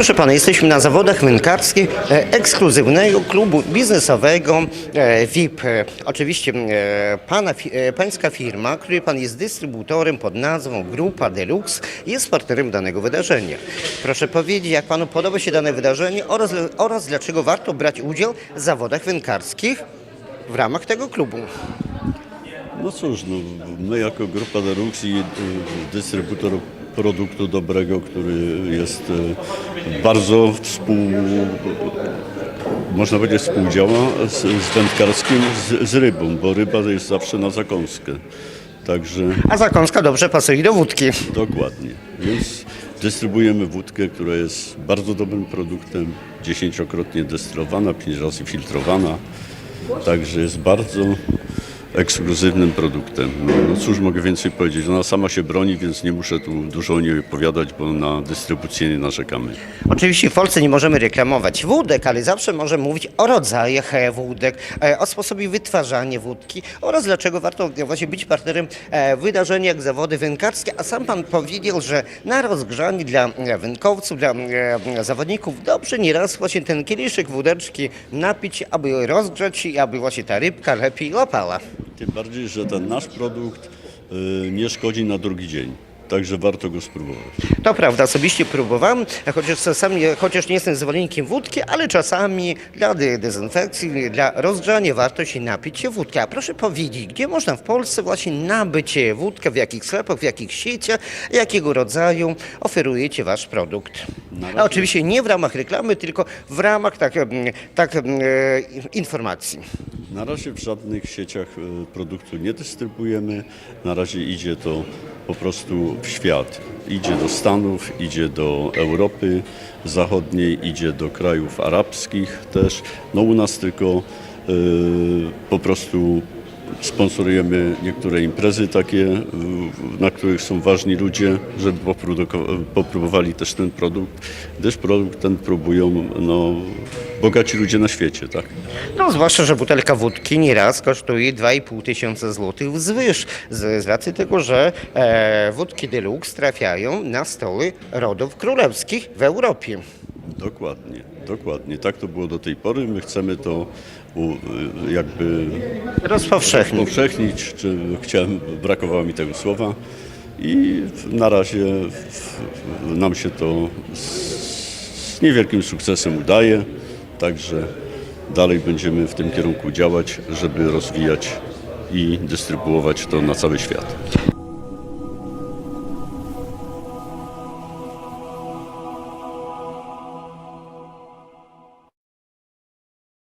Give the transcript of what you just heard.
Proszę pana, jesteśmy na zawodach wędkarskich e, ekskluzywnego klubu biznesowego e, VIP. E, Oczywiście pana, pańska firma, której pan jest dystrybutorem pod nazwą Grupa Deluxe, jest partnerem danego wydarzenia. Proszę powiedzieć, jak panu podoba się dane wydarzenie oraz, oraz dlaczego warto brać udział w zawodach wędkarskich w ramach tego klubu. No cóż, no, my jako Grupa Derux i y, dystrybutor produktu dobrego, który jest y, bardzo współ, można powiedzieć współdziała z, z wędkarskim, z, z rybą, bo ryba jest zawsze na zakąskę. Także A zakąska dobrze pasuje do wódki. dokładnie. Więc dystrybuujemy wódkę, która jest bardzo dobrym produktem, dziesięciokrotnie destylowana, pięć razy filtrowana. Także jest bardzo ekskluzywnym produktem. No, no cóż mogę więcej powiedzieć? Ona sama się broni, więc nie muszę tu dużo o niej opowiadać, bo na dystrybucję nie narzekamy. Oczywiście w Polsce nie możemy reklamować wódek, ale zawsze możemy mówić o rodzajach wódek, e, o sposobie wytwarzania wódki oraz dlaczego warto właśnie być partnerem e, wydarzenia jak zawody wędkarskie. A sam pan powiedział, że na rozgrzanie dla e, wędkowców, dla zawodników dobrze nieraz właśnie ten kieliszek wódeczki napić, aby rozgrzać i aby właśnie ta rybka lepiej łapała. Tym bardziej, że ten nasz produkt y, nie szkodzi na drugi dzień. Także warto go spróbować. To prawda, osobiście próbowałem, chociaż czasami, chociaż nie jestem zwolennikiem wódki, ale czasami dla de- dezynfekcji, dla rozgrzania warto się napić się wódki. A proszę powiedzieć, gdzie można w Polsce właśnie nabyć wódkę, w jakich sklepach, w jakich sieciach, jakiego rodzaju oferujecie wasz produkt? A oczywiście nie w ramach reklamy, tylko w ramach tak, tak e, informacji. Na razie w żadnych sieciach e, produktu nie dystrybuujemy. Na razie idzie to po prostu w świat. Idzie do Stanów, idzie do Europy Zachodniej, idzie do krajów arabskich też. No u nas tylko e, po prostu sponsorujemy niektóre imprezy takie, na których są ważni ludzie, żeby poproduko- popróbowali też ten produkt, gdyż produkt ten próbują no, bogaci ludzie na świecie, tak? No, zwłaszcza, że butelka wódki nieraz kosztuje 2,5 tysiąca złotych wzwyż, z, z racji tego, że e, wódki deluxe trafiają na stoły rodów królewskich w Europie. Dokładnie, dokładnie. Tak to było do tej pory. My chcemy to u, jakby Rozpowszechnić. powszechnić, czy chciałem, brakowało mi tego słowa i na razie w- nam się to z, z niewielkim sukcesem udaje, także dalej będziemy w tym kierunku działać, żeby rozwijać i dystrybuować to na cały świat.